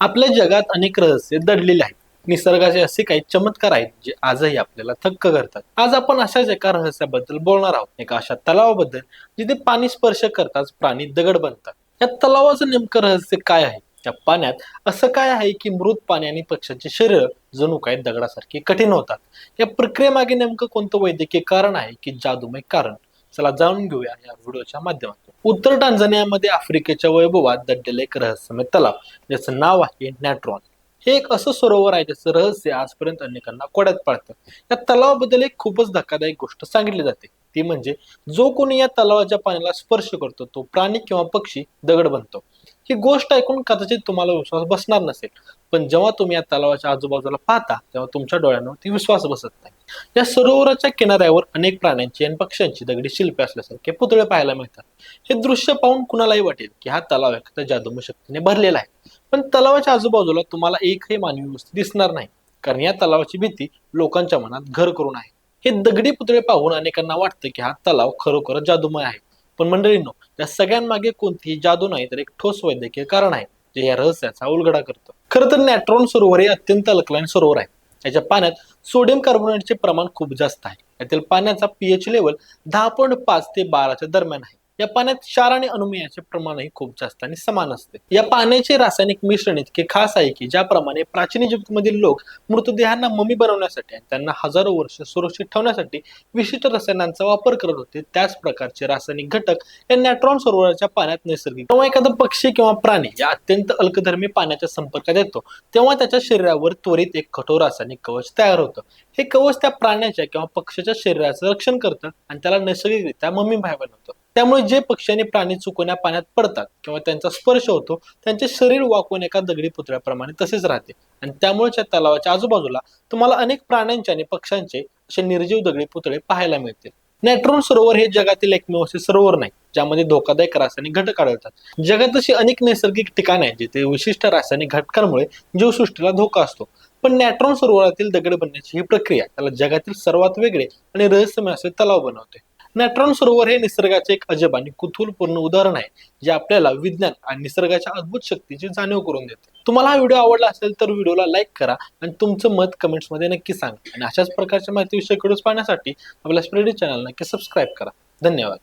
आपल्या जगात अनेक रहस्य दडलेले आहेत. निसर्गाचे असे काही चमत्कार आहेत जे आजही आपल्याला थक्क करतात. आज आपण अशाच एका रहस्याबद्दल बोलणार आहोत. एका अशा तलावाबद्दल जिथे पाणी स्पर्श करताच प्राणी दगड बनतात. या तलावाचं नेमकं रहस्य काय आहे? त्या पाण्यात असं काय आहे की मृत पाणी आणि पक्ष्यांचे शरीर जणू काय दगडासारखे कठीण होतात? या प्रक्रियेमागे नेमकं कोणतं वैद्यकीय कारण आहे की जादूमय कारण? चला जाणून घेऊया या व्हिडिओच्या माध्यमातून. उत्तर टांझानियामध्ये आफ्रिकेच्या वैभवात दडलेलं एक रहस्यमय तलाव ज्याचं नाव आहे नॅट्रॉन. हे एक असं सरोवर आहे ज्याचं रहस्य आजपर्यंत अनेकांना कोड्यात पाळतं. या तलावाबद्दल एक खूपच धक्कादायक गोष्ट सांगितली जाते. ती म्हणजे जो कोणी या तलावाच्या पाण्याला स्पर्श करतो तो प्राणी किंवा पक्षी दगड बनतो. ही गोष्ट ऐकून कदाचित तुम्हाला विश्वास बसणार नसेल. पण जेव्हा तुम्ही या तलावाच्या आजूबाजूला पाहता तेव्हा तुमच्या डोळ्यांवर ती विश्वास बसत नाही. या सरोवराच्या किनाऱ्यावर अनेक प्राण्यांची आणि पक्ष्यांची दगडी शिल्पे असल्यासारखे पुतळे पाहायला मिळतात. हे दृश्य पाहून कुणालाही वाटेल की हा तलाव एखाद्या जादूमय शक्तीने भरलेला आहे. पण तलावाच्या आजूबाजूला तुम्हाला एकही मानवी वस्ती दिसणार नाही. कारण या तलावाची भीती लोकांच्या मनात घर करून आहे. हे दगडी पुतळे पाहून अनेकांना वाटतं की हा तलाव खरोखर जादूमय आहे. पण मंडळींनो या सगळ्यांमागे कोणतीही जादू नाही तर एक ठोस वैद्यकीय कारण आहे जे या रहस्याचा उलगडा करतं. खरं तर नॅट्रॉन सरोवर हे अत्यंत अलकलाईन सरोवर आहे. याच्या पाण्यात सोडियम कार्बोनेटचे प्रमाण खूप जास्त आहे. यातील पाण्याचा पीएच लेवल दहा पॉईंट पाच ते बाराच्या दरम्यान आहे. या पाण्यात क्षार आणि अनुमेयाचे प्रमाणही खूप जास्त आणि समान असते. या पाण्याचे रासायनिक मिश्रण इतके खास आहे की ज्याप्रमाणे प्राचीन इजिप्तमधील लोक मृतदेहांना ममी बनवण्यासाठी आणि त्यांना हजारो वर्ष सुरक्षित ठेवण्यासाठी विशिष्ट रसायनांचा वापर करत होते. त्याच प्रकारचे रासायनिक घटक या नॅट्रॉन सरोवराच्या पाण्यात नैसर्गिक तेव्हा एखादा पक्षी किंवा प्राणी या अत्यंत अल्कधर्मी पाण्याच्या संपर्कात येतो. तेव्हा त्याच्या शरीरावर त्वरित एक कठोर रासायनिक कवच तयार होतं. हे कवच त्या प्राण्याच्या किंवा पक्षाच्या शरीराचं रक्षण करतं आणि त्याला नैसर्गिकरित्या मम्मी बाहेर बनवतं. त्यामुळे जे पक्षी आणि प्राणी चुकवण्या पाण्यात पडतात किंवा त्यांचा स्पर्श होतो त्यांचे शरीर वाकवून एका दगडी पुतळ्याप्रमाणे तसेच राहते. आणि त्यामुळे त्या तलावाच्या आजूबाजूला तुम्हाला अनेक प्राण्यांचे आणि पक्ष्यांचे असे निर्जीव दगडी पुतळे पाहायला मिळतील. नॅट्रॉन सरोवर हे जगातील एकमेव असे सरोवर नाही ज्यामध्ये धोकादायक रासायनिक घटक आढळतात. जगात अशी अनेक नैसर्गिक ठिकाणे आहेत जिथे विशिष्ट रासायनिक घटकांमुळे जीवसृष्टीला धोका असतो. पण नॅट्रॉन सरोवरातील दगड बनण्याची ही प्रक्रिया त्याला जगातील सर्वात वेगळे आणि रहस्यमय असे तलाव बनवते. नॅट्रॉन सरोवर हे निसर्गाचे एक अजब आणि कुतूहलपूर्ण उदाहरण आहे जे आपल्याला विज्ञान आणि निसर्गाच्या अद्भुत शक्तीची जाणीव करून देते. तुम्हाला हा व्हिडिओ आवडला असेल तर व्हिडिओला लाईक करा आणि तुमचं मत कमेंट्समध्ये नक्की सांगा. आणि अशाच प्रकारच्या माहिती विषय पाहण्यासाठी आपल्या स्प्रेडी चॅनल नक्की सबस्क्राईब करा. धन्यवाद.